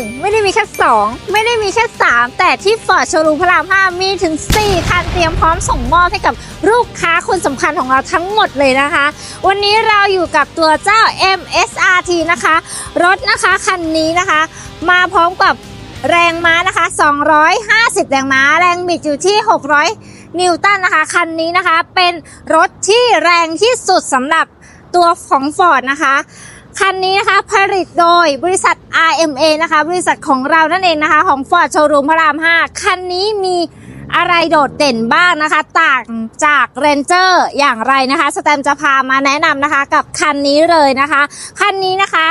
1 ไม่ได้มีแค่ 2 ไม่ได้มีแค่ 3 แต่ที่ฟอร์ดโชว์รูพระราม5มีถึง 4 คันเตรียมพร้อมส่งมอบให้กับลูกค้าคนสำคัญของเราทั้งหมดเลยนะคะ วันนี้เราอยู่กับตัวเจ้า MSRT นะคะ รถนะคะคันนี้นะคะ มาพร้อมกับแรงม้านะคะ 250 แรงม้า แรงบิดอยู่ที่ 600 นิวตันนะคะ คันนี้นะคะเป็นรถที่แรงที่สุดสำหรับตัวของ Ford นะคะ คันนี้นะคะผลิตโดยบริษัท RMA นะคะ บริษัทของเรานั่นเองนะคะ ของ Ford Showroom พระราม 5 คันนี้มีอะไรโดดเด่นบ้างนะคะ ต่างจาก Ranger อย่างไรนะคะ สแตมจะพามาแนะนำนะคะ กับคันนี้เลยนะคะ คันนี้นะคะ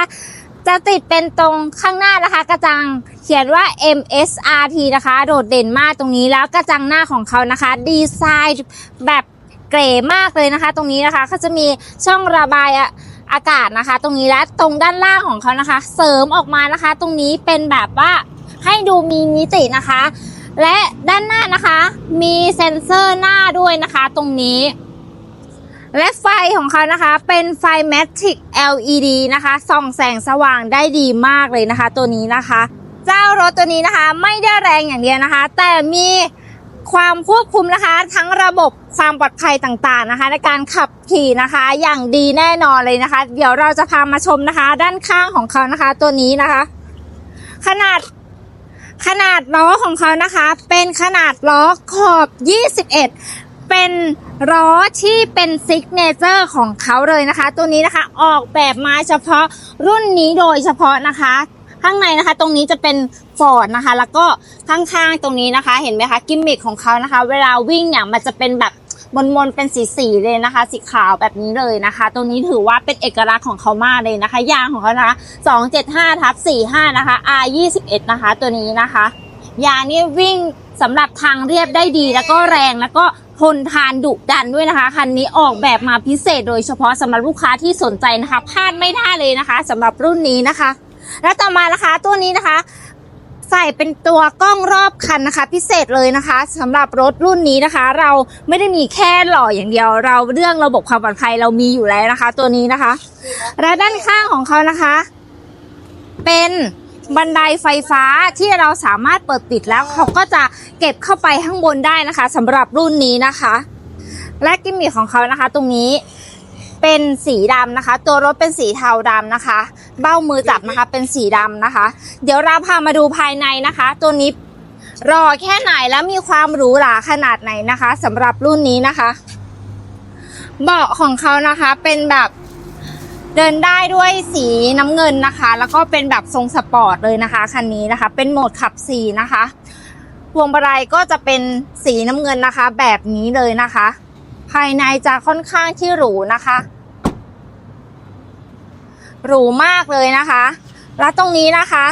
จะติดเป็นตรงข้างหน้านะคะ กระจังเขียนว่า MSRT นะคะ โดดเด่นมากตรงนี้แล้วกระจังหน้าของเขานะคะ ดีไซน์แบบเก๋มากเลยนะคะ ตรงนี้นะคะเขาจะมีช่องระบายอะ อากาศนะคะ ตรงนี้และตรงด้านล่างของเขานะคะ เสริมออกมานะคะ ตรงนี้เป็นแบบว่าให้ดูมีมิตินะคะ และด้านหน้านะคะ มีเซ็นเซอร์หน้าด้วยนะคะ ตรงนี้ และไฟของเขานะคะ เป็นไฟ Matic LED นะคะ ส่องแสงสว่างได้ดีมากเลยนะคะ ตัวนี้นะคะ เจ้ารถตัวนี้นะคะ ไม่ได้แรงอย่างเดียวนะคะ แต่มี ความควบคุมนะคะ ทั้งระบบความปลอดภัยต่างๆนะคะ ในการขับขี่นะคะ อย่างดีแน่นอนเลยนะคะ เดี๋ยวเราจะพามาชมนะคะ ด้านข้างของเขานะคะ ตัวนี้นะคะ ขนาดขนาดล้อของเขานะคะ เป็นขนาดล้อขอบ 21 เป็นล้อที่เป็นซิกเนเจอร์ของเขาเลยนะคะ ตัวนี้นะคะออกแบบมาเฉพาะรุ่นนี้โดยเฉพาะนะคะ ข้างในนะคะ ตรงนี้จะเป็นฟอร์ดนะคะ แล้วก็ข้างๆตรงนี้นะคะ เห็นไหมคะกิมมิคของเขานะคะ เวลาวิ่งเนี่ยมันจะเป็นแบบมนๆเป็นสีๆเลยนะคะ สีขาวแบบนี้เลยนะคะ ตรงนี้ถือว่าเป็นเอกลักษณ์ของเขามากเลยนะคะ ยางของเขานะคะ275ทับ45นะคะ R 21นะคะ ตัวนี้นะคะ ยางนี่วิ่งสำหรับทางเรียบได้ดีแล้วก็แรงแล้วก็ทนทานดุดันด้วยนะคะคันนี้ออกแบบมาพิเศษโดยเฉพาะสำหรับลูกค้าที่สนใจนะคะพลาดไม่ได้เลยนะคะสำหรับรุ่นนี้นะคะ และต่อมานะคะตัวนี้นะคะ ใส่เป็นตัวกล้องรอบคันนะคะ พิเศษเลยนะคะสำหรับรถรุ่นนี้นะคะ เราไม่ได้มีแค่หล่ออย่างเดียว เราเรื่องระบบความปลอดภัยเรามีอยู่แล้วนะคะ ตัวนี้นะคะ และด้านข้างของเขานะคะ เป็นบันไดไฟฟ้าที่เราสามารถเปิดปิดแล้วเขาก็จะเก็บเข้าไปข้างบนได้นะคะสำหรับรุ่นนี้นะคะ และกิมมิคของเขานะคะ ตรงนี้ เป็นสีดำนะคะ ตัวรถเป็นสีเทาดำนะคะ เบ้ามือจับนะคะเป็นสีดำนะคะ เดี๋ยวเราพามาดูภายในนะคะ ตัวนี้รอแค่ไหนแล้วมีความหรูหราขนาดไหนนะคะสำหรับรุ่นนี้นะคะ เบาะของเขานะคะเป็นแบบเดินได้ด้วยสีน้ำเงินนะคะ แล้วก็เป็นแบบทรงสปอร์ตเลยนะคะคันนี้นะคะ เป็นโหมดขับสีนะคะพวงมาลัยก็จะเป็นสีน้ำเงินนะคะ แบบนี้เลยนะคะ ภายในจะค่อนข้างที่หรูนะคะ หรูมากเลยนะคะ แล้วตรงนี้นะคะ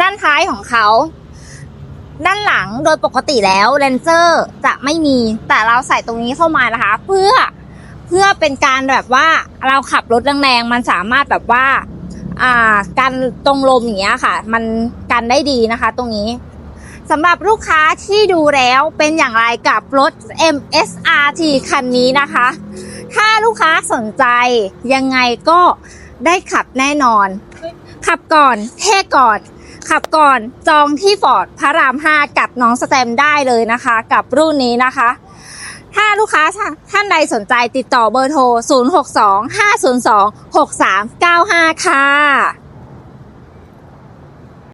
ด้านท้ายของเขา ด้านหลังโดยปกติแล้วเรนเจอร์จะไม่มี แต่เราใส่ตรงนี้เข้ามานะคะ เพื่อเพื่อเป็นการแบบว่าเราขับรถแรงๆมันสามารถแบบว่า อ่ากันตรงลมอย่างเงี้ยค่ะ มันกันได้ดีนะคะ ตรงนี้ สำหรับลูกค้าที่ดูแล้วเป็นอย่างไรกับรถ MSRT คันนี้นะคะ ถ้าลูกค้าสนใจยังไงก็ได้ขับแน่นอน ขับก่อนเท่ก่อน ขับก่อนจองที่ฟอร์ดพระราม 5 กับน้องสแตมได้เลยนะคะ กับรุ่นนี้นะคะ ถ้าลูกค้าท่านใดสนใจติดต่อเบอร์โทร 062 502 6395 ค่ะ